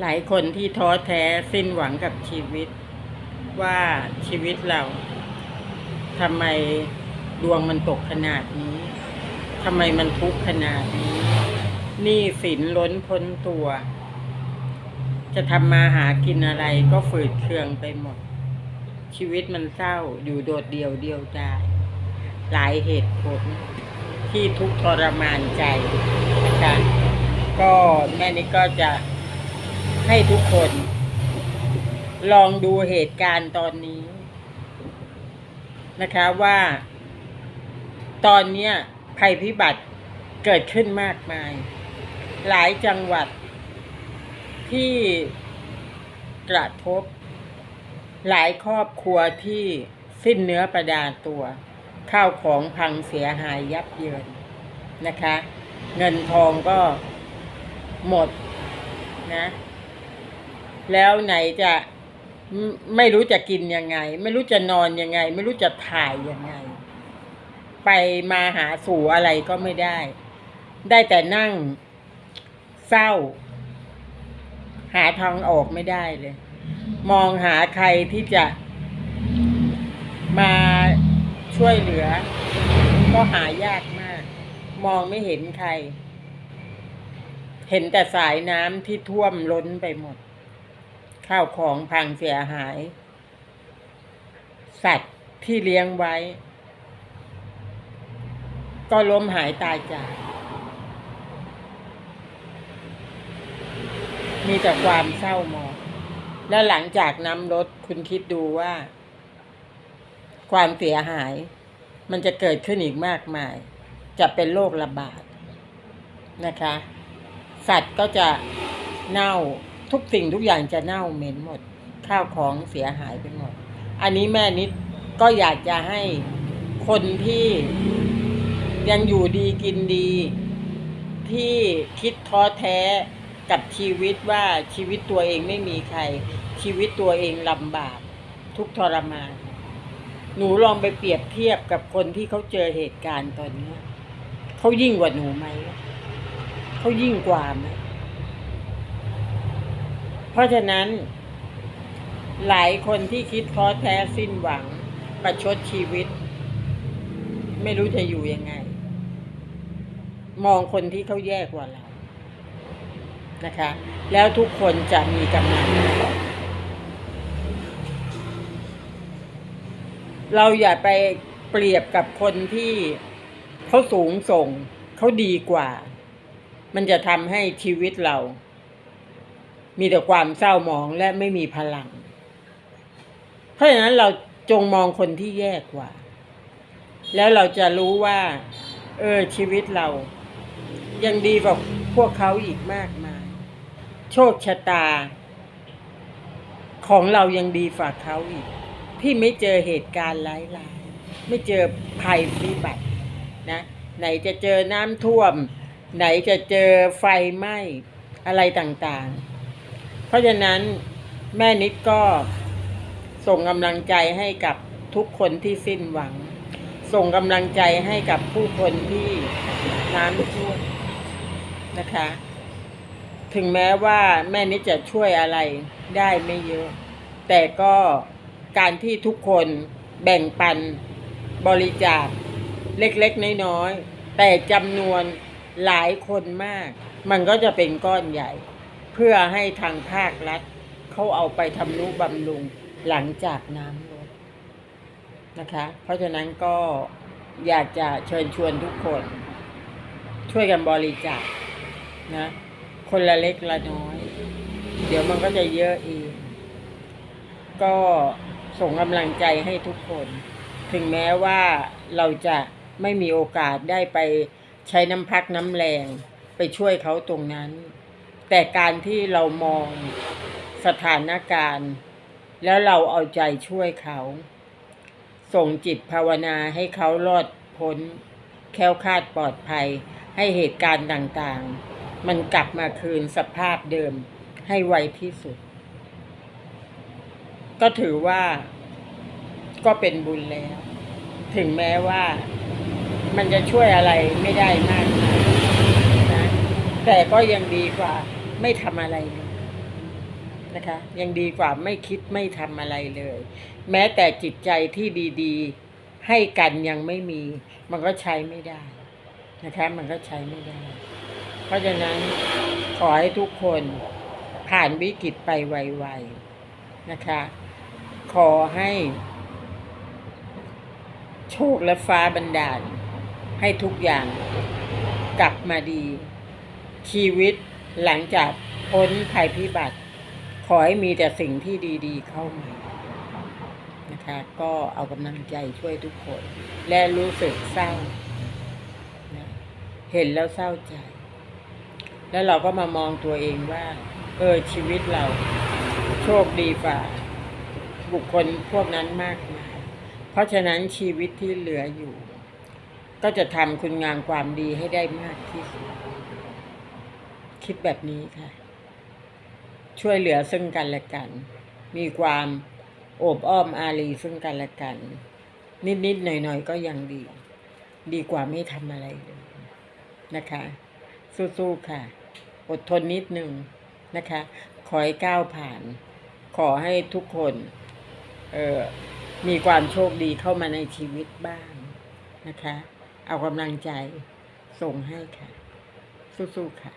หลายคนที่ท้อแท้สิ้นหวังกับชีวิต ว่าชีวิตเราทำไมดวงมันตกขนาดนี้ทำไมมันทุกข์ขนาดนี้หนี้สินล้นพ้นตัว จะทำมาหากินอะไรก็ฝืดเคืองไปหมด ชีวิตมันเศร้าอยู่โดดเดียวเดียวดายหลายเหตุผลที่ทุกข์ทรมานใจนะคะก็แม่นี่ก็จะ ให้ทุกคน ลองดูเหตุการณ์ตอนนี้ นะคะว่า ตอนนี้ภัยพิบัติเกิดขึ้นมากมาย หลายจังหวัดที่กระทบ หลายครอบครัวที่สิ้นเนื้อประดาตัว ข้าวของพังเสียหายยับเยินนะคะ เงินทองก็หมดนะ แล้วไหนจะไม่รู้จะกินยังไง ไม่รู้จะนอนยังไง ไม่รู้จะถ่ายยังไง ไปมาหาสู่อะไรก็ไม่ได้ ได้แต่นั่งเศร้า หาทางออกไม่ได้เลย มองหาใครที่จะมาช่วยเหลือ ก็หายากมาก มองไม่เห็นใคร เห็นแต่สายน้ำที่ท่วมล้นไปหมด ข้าวของพังเสียหาย สัตว์ที่เลี้ยงไว้ ก็ล้มหายตายจาก มีแต่ความเศร้าหมอง แล้วหลังจากน้ำลดคุณคิดดูว่า ความเสียหายมันจะเกิดขึ้นอีกมากมาย จะเป็นโรคระบาดนะคะ สัตว์ก็จะเน่า ทุกสิ่งทุกอย่างจะเน่าเหม็นหมด ข้าวของเสียหายไปหมด อันนี้แม่นิดก็อยากจะให้คนที่ยังอยู่ดีกินดี ที่คิดท้อแท้กับชีวิตว่าชีวิตตัวเองไม่มีใคร ชีวิตตัวเองลำบาก ทุกทรมาน หนูลองไปเปรียบเทียบกับคนที่เขาเจอเหตุการณ์ตอนนี้เขายิ่งกว่าหนูไหมเขายิ่งกว่าไหม เพราะฉะนั้น หลายคนที่คิดท้อแท้สิ้นหวัง ประชดชีวิต ไม่รู้จะอยู่ยังไง มองคนที่เขาแย่กว่าเรานะคะ แล้วทุกคนจะมีกำลังเราอย่าไปเปรียบกับคนที่เขาสูงส่ง เขาดีกว่า มันจะทำให้ชีวิตเรา มีแต่ความเศร้าหมองและไม่มีพลัง เพราะฉะนั้นเราจงมองคนที่แย่กว่า แล้วเราจะรู้ว่า เออชีวิตเรา ยังดีกว่าพวกเขาอีกมากมาย โชคชะตา ของเรายังดีฝ่าเขาอีก ที่ไม่เจอเหตุการณ์ร้ายๆไม่เจอภัยพิบัตินะ ไหนจะเจอน้ำท่วม ไหนจะเจอไฟไหม้อะไรต่างๆ เพราะฉะนั้นแม่นิดก็ส่งกำลังใจให้กับทุกคนที่สิ้นหวัง ส่งกำลังใจให้กับผู้คนที่น้ำท่วมนะคะ ถึงแม้ว่าแม่นิดจะช่วยอะไรได้ไม่เยอะ แต่ก็การที่ทุกคนแบ่งปันบริจาคเล็กๆน้อยๆแต่จำนวนหลายคนมาก มันก็จะเป็นก้อนใหญ่ เพื่อให้ทางภาครัฐเขาเอาไปทำนุบำรุงหลังจากน้ำลดนะคะ เพราะฉะนั้นก็อยากจะเชิญชวนทุกคน ช่วยกันบริจาคนะ คนละเล็กละน้อย เดี๋ยวมันก็จะเยอะเองก็ส่งกำลังใจให้ทุกคน ถึงแม้ว่าเราจะไม่มีโอกาสได้ไปใช้น้ำพักน้ำแรง ไปช่วยเขาตรงนั้น แต่การที่เรามองสถานการณ์ แล้วเราเอาใจช่วยเขา ส่งจิตภาวนาให้เขารอดพ้น แค้วคาดปลอดภัย ให้เหตุการณ์ต่างๆ มันกลับมาคืนสภาพเดิมให้ไวที่สุด ก็ถือว่าก็เป็นบุญแล้ว ถึงแม้ว่ามันจะช่วยอะไรไม่ได้มากนะแต่ก็ยังดีกว่า ไม่ทำอะไรเลยนะคะ ยังดีกว่าไม่คิดไม่ทำอะไรเลย แม้แต่จิตใจที่ดีๆ ให้กันยังไม่มี มันก็ใช้ไม่ได้นะคะ มันก็ใช้ไม่ได้ เพราะฉะนั้นขอให้ทุกคนผ่านวิกฤตไปไวๆนะคะ ขอให้โชคและฟ้าบันดาล ให้ทุกอย่างกลับมาดี ชีวิต หลังจากพ้นภัยพิบัติ ขอให้มีแต่สิ่งที่ดีๆเข้ามานะคะก็เอากำลังใจช่วยทุกคน และรู้สึกเศร้านะเห็นแล้วเศร้าใจ แล้วเราก็มามองตัวเองว่า เออชีวิตเราโชคดีฝ่าบุคคลพวกนั้นมากมาย เพราะฉะนั้นชีวิตที่เหลืออยู่ ก็จะทำคุณงามความดีให้ได้มากที่สุด คิดแบบนี้ค่ะ ช่วยเหลือซึ่งกันและกัน มีความโอบอ้อมอารีซึ่งกันและกัน นิดๆหน่อยๆก็ยังดี ดีกว่าไม่ทำอะไรเลยนะคะ สู้ๆค่ะ อดทนนิดนึงนะคะ ขอให้ก้าวผ่าน ขอให้ทุกคนเออมีความโชคดีเข้ามาในชีวิตบ้างนะคะ เอากำลังใจส่งให้ค่ะ สู้ๆค่ะ